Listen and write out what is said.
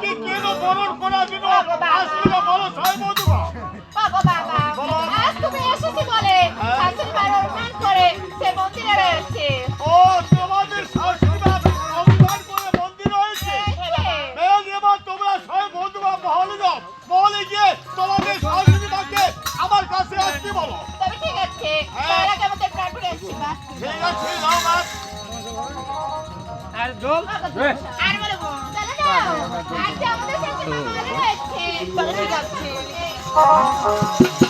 তাকে কেন বরণ করার জন্য আসছিল বলো ছয় বন্ধুবা বাবা বাবা আজ তুমি এসেছি বলে শাশুড়ি মায়ের অভিমান করে সে মন্দিরে রয়েছে ও তোমাদের শাশুড়ি মা অভিমান করে আর জল? আর তো